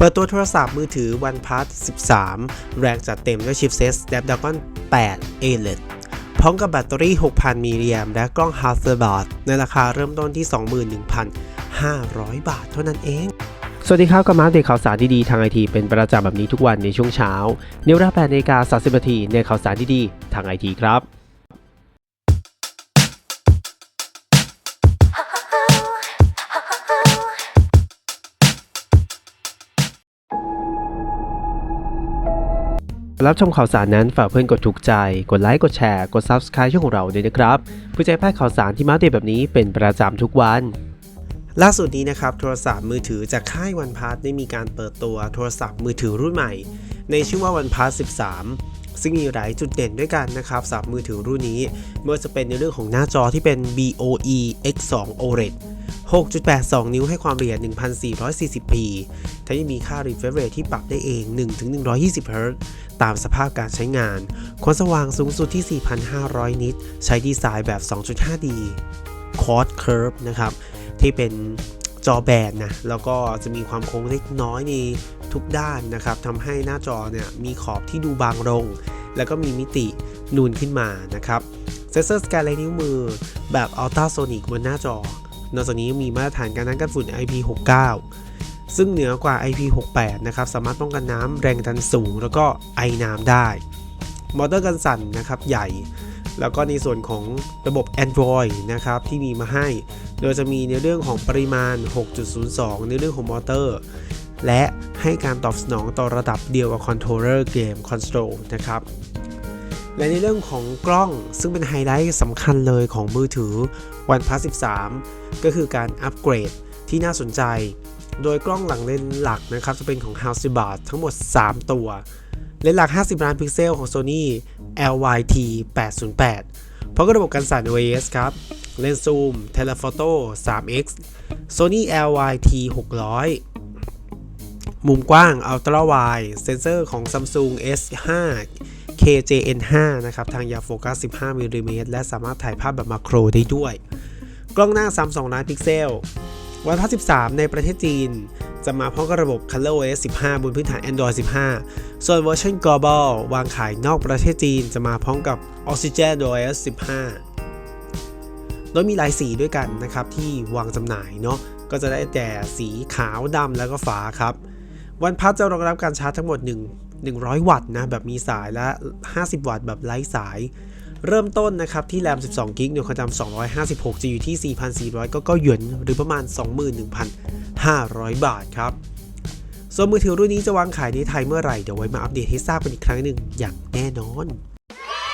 เปิดตัวโทรศัพท์มือถือ OnePlus 13 แรงจัดเต็มด้วยชิปเซต Snapdragon 8 Elite พร้อมกับแบตเตอรี่ 6,000 มิลลิแอมและกล้อง Hasselblad ในราคาเริ่มต้นที่ 21,500 บาทเท่านั้นเอง สวัสดีครับกับมาอัปเดตข่าวสารดีๆทางไอทีเป็นประจำแบบนี้ทุกวันในช่วงเช้าในวลา8นาฬิกา30นาทีในข่าวสารดีๆทางไอทีครับ รับชมข่าวสารนั้นฝากเพื่อนกดถูกใจ กดไลค์กดแชร์กด Subscribe ช่องของเราด้วยนะครับเพื่อจะให้พลาดข่าวสารที่มาเดตแบบนี้เป็นประจำทุกวันล่าสุดนี้นะครับโทรศัพท์มือถือจากค่าย OnePlus ได้มีการเปิดตัวโทรศัพท์มือถือรุ่นใหม่ ในชื่อว่า OnePlus 13 ซึ่งมีหลายจุดเด่นด้วยกันนะครับสำหรับมือถือรุ่นนี้ไม่ว่าจะเป็นในเรื่องของหน้าจอที่เป็น BOE X2 OLED 6.82 นิ้วให้ความละเอียด 1440p ทั้งยังมีค่า refresh rate ที่ปรับได้เอง 1-120 Hz ตามสภาพการใช้งาน ความสว่างสูงสุดที่ 4,500 นิต ใช้ดีไซน์แบบ 2.5D Quad Curve นะครับ ที่เป็นจอแบนนะ แล้วก็จะมีความโค้งเล็กน้อยในทุกด้านนะครับทำให้หน้าจอเนี่ยมีขอบที่ดูบางลง แล้วก็มีมิตินูนขึ้นมานะครับ เซนเซอร์สแกนลายนิ้วมือแบบ Ultrasonic บนหน้าจอ นอกจากนี้มีมาตรฐานการกันกันฝุ่น IP69 ซึ่งเหนือกว่า IP68 นะครับ สามารถป้องกันน้ำแรงดันสูง แล้วก็ไอน้ำได้ มอเตอร์กันสั่นนะครับใหญ่ แล้วก็ในส่วนของระบบ Android นะครับที่มีมาให้ โดยจะมีในเรื่องของปริมาณ 6.02 ในเรื่องของมอเตอร์ และให้การตอบสนองต่อระดับเดียวกับคอนโทรลเลอร์เกมคอนโซลนะครับและในเรื่องของกล้องซึ่งเป็นไฮไลท์สำคัญเลยของมือถือ OnePlus 13 ก็คือการอัปเกรดที่น่าสนใจ โดยกล้องหลังเลนส์หลักนะครับ จะเป็นของ Hasselblad ทั้งหมด 3 ตัว เลนส์หลัก 50 ล้านพิกเซลของ Sony LYT 808 พร้อมกับระบบการสั่น OIS ครับ เลนส์ซูม Telephoto 3x Sony LYT 600มุมกว้าง Ultra Wide เซนเซอร์ของ Samsung S5 KJN5 นะครับ ทางยาโฟกัส 15มิลลิเมตรและสามารถถ่ายภาพแบบมาโครได้ด้วย กล้องหน้า 32 ล้านพิกเซล วันพั13 ในประเทศจีน จะมาพร้อมกับระบบ ColorOS 15 บนพื้นฐาน Android 15 ส่วนเวอร์ชัน Global วางขายนอกประเทศจีน จะมาพร้อมกับ Oxygen OS 15 โดยมีหลายสีด้วยกันนะครับ ที่วางจำหน่ายเนาะ ก็จะได้แต่สีขาวดำแล้วก็ฟ้าครับ วันพัทจะรองรับการชาร์จทั้งหมด 1 100 วัตต์นะ แบบมีสายและ 50 วัตต์แบบไร้สาย เริ่มต้นนะครับที่แรม12กิกในความจำ256 จะอยู่ที่ 4,400 ก็ก็หยวนหรือประมาณ 21,500 บาทครับ ส่วนมือถือรุ่นนี้จะวางขายในไทยเมื่อไหร่ เดี๋ยวไว้มาอัปเดตให้ทราบกันอีกครั้งหนึ่งอย่างแน่นอน